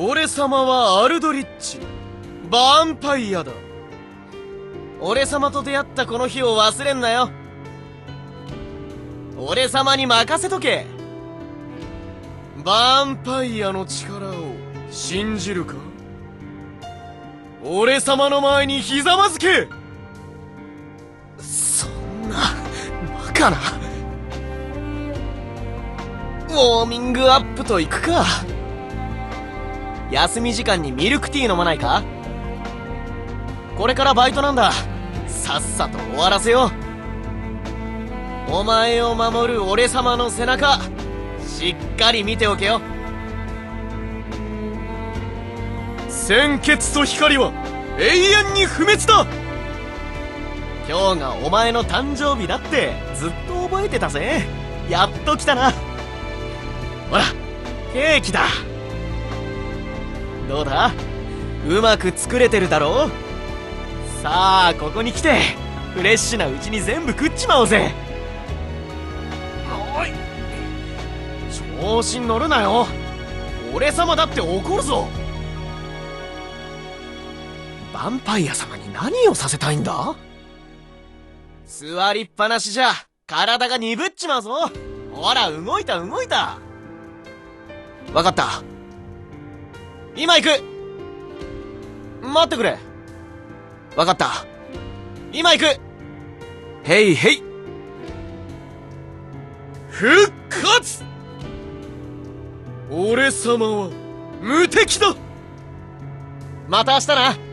俺様はアルドリッチ。バンパイアだ。俺様と出会ったこの日を忘れんなよ。俺様に任せとけ。バンパイアの力を信じるか？俺様の前にひざまずけ。そんなバカな。ウォーミングアップと行くか。休み時間にミルクティー飲まないか？これからバイトなんだ。さっさと終わらせよう。お前を守る俺様の背中しっかり見ておけよ。鮮血と光は永遠に不滅だ。今日がお前の誕生日だってずっと覚えてたぜ。やっと来たな。ほらケーキだどうだ？うまく作れてるだろう？さあここに来てフレッシュなうちに全部食っちまおうぜ。おい。調子に乗るなよ。俺様だって怒るぞ。ヴァンパイア様に何をさせたいんだ？座りっぱなしじゃ体が鈍っちまうぞ。ほら動いた動いた。わかった今行く。待ってくれ。わかった。今行く。へいへい復活。俺様は無敵だ。また明日な